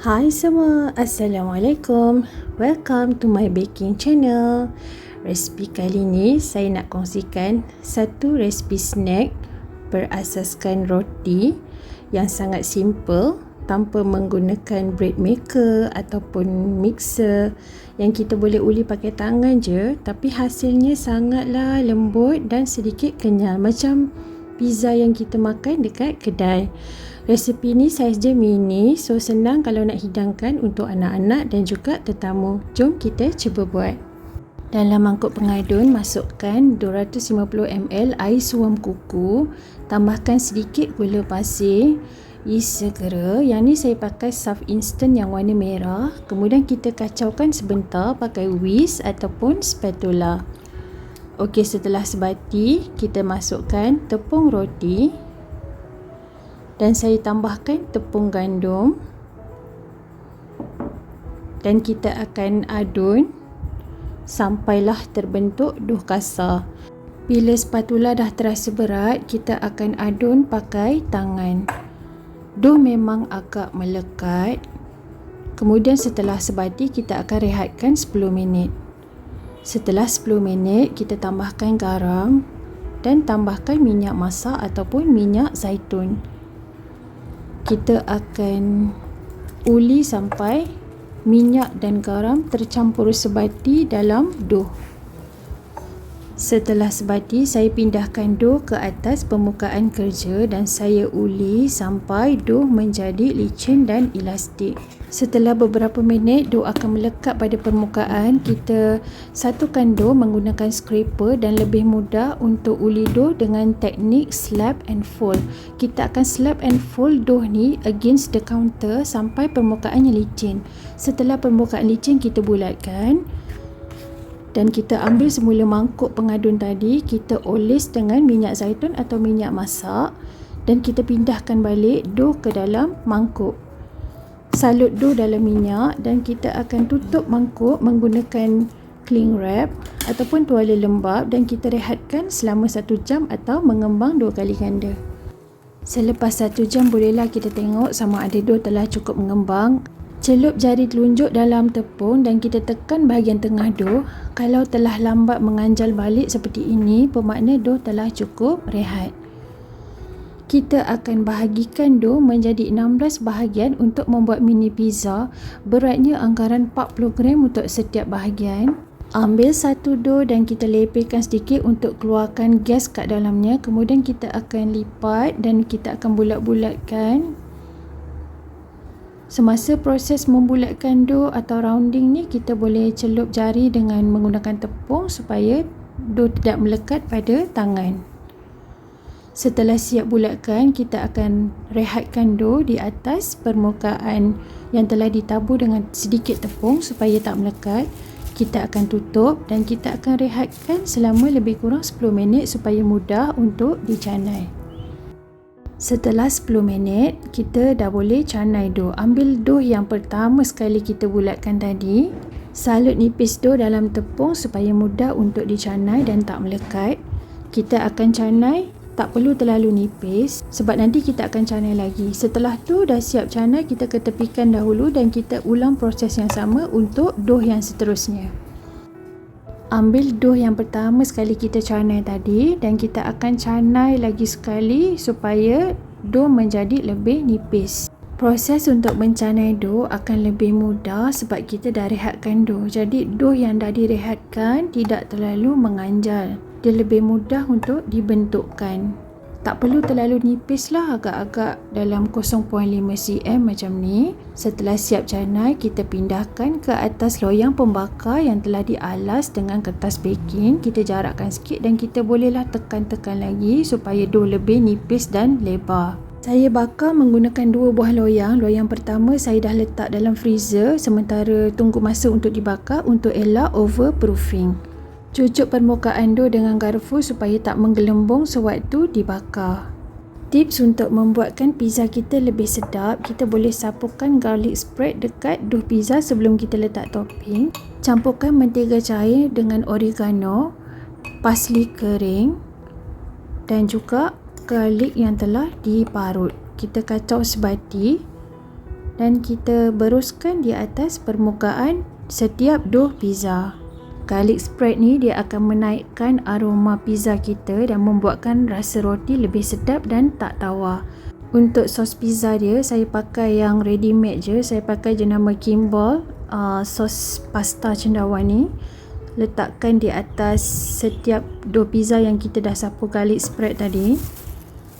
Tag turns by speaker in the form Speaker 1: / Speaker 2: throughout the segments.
Speaker 1: Hai semua, Assalamualaikum. Welcome to my baking channel. Resipi kali ni saya nak kongsikan satu resipi snack berasaskan roti yang sangat simple tanpa menggunakan bread maker ataupun mixer yang kita boleh uli pakai tangan je tapi hasilnya sangatlah lembut dan sedikit kenyal. Macam pizza yang kita makan dekat kedai Resipi ni saiz je mini so senang kalau nak hidangkan untuk anak-anak dan juga tetamu. Jom kita cuba buat. Dalam mangkuk pengadun masukkan 250ml air suam kuku, tambahkan sedikit gula pasir, yeast segera. Yang ni saya pakai soft instant yang warna merah. Kemudian kita kacaukan sebentar pakai whisk ataupun spatula. Okey, setelah sebati, kita masukkan tepung roti dan saya tambahkan tepung gandum dan kita akan adun sampailah terbentuk duh kasar. Bila spatula dah terasa berat, kita akan adun pakai tangan. Duh memang agak melekat. Kemudian setelah sebati, kita akan rehatkan 10 minit. Setelah 10 minit, kita tambahkan garam dan tambahkan minyak masak ataupun minyak zaitun kita akan uli sampai minyak dan garam tercampur sebati dalam dough. Setelah sebati, saya pindahkan dough ke atas permukaan kerja dan saya uli sampai dough menjadi licin dan elastik. Setelah beberapa minit, dough akan melekat pada permukaan. Kita satukan dough menggunakan scraper dan lebih mudah untuk uli dough dengan teknik slap and fold. Kita akan slap and fold dough ni against the counter sampai permukaannya licin. Setelah permukaan licin, kita bulatkan dan kita ambil semula mangkuk pengadun tadi kita oles dengan minyak zaitun atau minyak masak dan kita pindahkan balik dough ke dalam mangkuk. Salut dough dalam minyak dan kita akan tutup mangkuk menggunakan cling wrap ataupun tuala lembap dan kita rehatkan selama satu jam atau mengembang dua kali ganda. Selepas satu jam bolehlah kita tengok sama ada dough telah cukup mengembang Celup jari telunjuk dalam tepung dan kita tekan bahagian tengah dough. Kalau telah lambat menganjal balik seperti ini, bermakna dough telah cukup rehat. Kita akan bahagikan dough menjadi 16 bahagian untuk membuat mini pizza. Beratnya anggaran 40 gram untuk setiap bahagian. Ambil satu dough dan kita lepaskan sedikit untuk keluarkan gas kat dalamnya. Kemudian kita akan lipat dan kita akan bulat-bulatkan Semasa proses membulatkan dough atau rounding ni kita boleh celup jari dengan menggunakan tepung supaya dough tidak melekat pada tangan. Setelah siap bulatkan, kita akan rehatkan dough di atas permukaan yang telah ditabur dengan sedikit tepung supaya tak melekat. Kita akan tutup dan kita akan rehatkan selama lebih kurang 10 minit supaya mudah untuk dicanai. Setelah 10 minit, kita dah boleh canai dough. Ambil dough yang pertama sekali kita bulatkan tadi. Salut nipis dough dalam tepung supaya mudah untuk dicanai dan tak melekat. Kita akan canai, tak perlu terlalu nipis sebab nanti kita akan canai lagi. Setelah tu dah siap canai, kita ketepikan dahulu dan kita ulang proses yang sama untuk dough yang seterusnya ambil dough yang pertama sekali kita canai tadi dan kita akan canai lagi sekali supaya dough menjadi lebih nipis. Proses untuk mencanai dough akan lebih mudah sebab kita dah rehatkan dough. Jadi dough yang dah direhatkan tidak terlalu menganjal. Dia lebih mudah untuk dibentukkan tak perlu terlalu nipis lah agak-agak dalam 0.5 cm macam ni setelah siap canai kita pindahkan ke atas loyang pembakar yang telah dialas dengan kertas baking kita jarakkan sikit dan kita bolehlah tekan-tekan lagi supaya dough lebih nipis dan lebar saya bakar menggunakan dua buah loyang. Loyang pertama saya dah letak dalam freezer sementara tunggu masa untuk dibakar untuk elak overproofing. Cucuk permukaan dough dengan garfu supaya tak menggelembung sewaktu dibakar. Tips untuk membuatkan pizza kita lebih sedap, kita boleh sapukan garlic spread dekat dough pizza sebelum kita letak topping. Campurkan mentega cair dengan oregano, parsley kering dan juga garlic yang telah diparut. Kita kacau sebati dan kita beruskan di atas permukaan setiap dough pizza. Garlic spread ni dia akan menaikkan aroma pizza kita dan membuatkan rasa roti lebih sedap dan tak tawar. Untuk sos pizza dia saya pakai yang ready made je. Saya pakai jenama Kimball uh, sos pasta cendawan ni. Letakkan di atas setiap dough pizza yang kita dah sapu garlic spread tadi.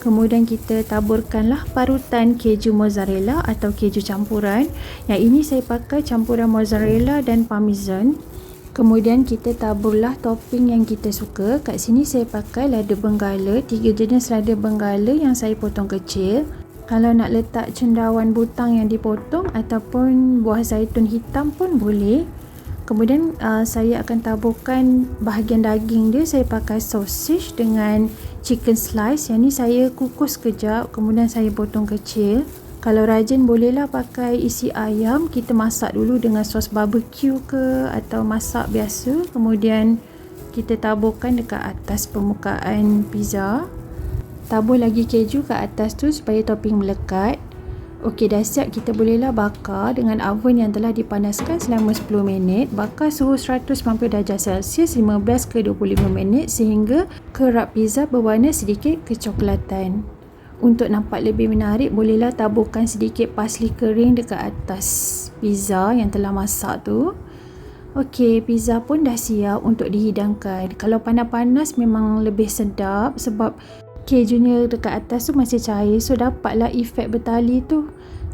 Speaker 1: Kemudian kita taburkanlah parutan keju mozzarella atau keju campuran. Yang ini saya pakai campuran mozzarella dan parmesan. Kemudian kita taburlah topping yang kita suka. Kat sini saya pakai lada benggala, tiga jenis lada benggala yang saya potong kecil. Kalau nak letak cendawan butang yang dipotong ataupun buah zaitun hitam pun boleh. Kemudian uh, saya akan taburkan bahagian daging dia saya pakai sausage dengan chicken slice. Yang ni saya kukus kejap kemudian saya potong kecil. Kalau rajin bolehlah pakai isi ayam. Kita masak dulu dengan sos barbecue ke atau masak biasa. Kemudian kita taburkan dekat atas permukaan pizza. Tabur lagi keju kat atas tu supaya topping melekat. Okey dah siap kita bolehlah bakar dengan oven yang telah dipanaskan selama 10 minit. Bakar suhu 190 darjah Celsius 15 ke 25 minit sehingga kerap pizza berwarna sedikit kecoklatan. Untuk nampak lebih menarik, bolehlah taburkan sedikit pasli kering dekat atas pizza yang telah masak tu. Okey, pizza pun dah siap untuk dihidangkan. Kalau panas-panas memang lebih sedap sebab kejunya dekat atas tu masih cair. So, dapatlah efek bertali tu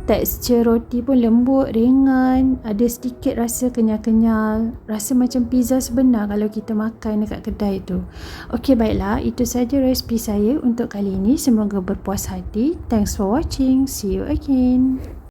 Speaker 1: tekstur roti pun lembut, ringan, ada sedikit rasa kenyal-kenyal, rasa macam pizza sebenar kalau kita makan dekat kedai tu. Okey baiklah, itu saja resipi saya untuk kali ini. Semoga berpuas hati. Thanks for watching. See you again.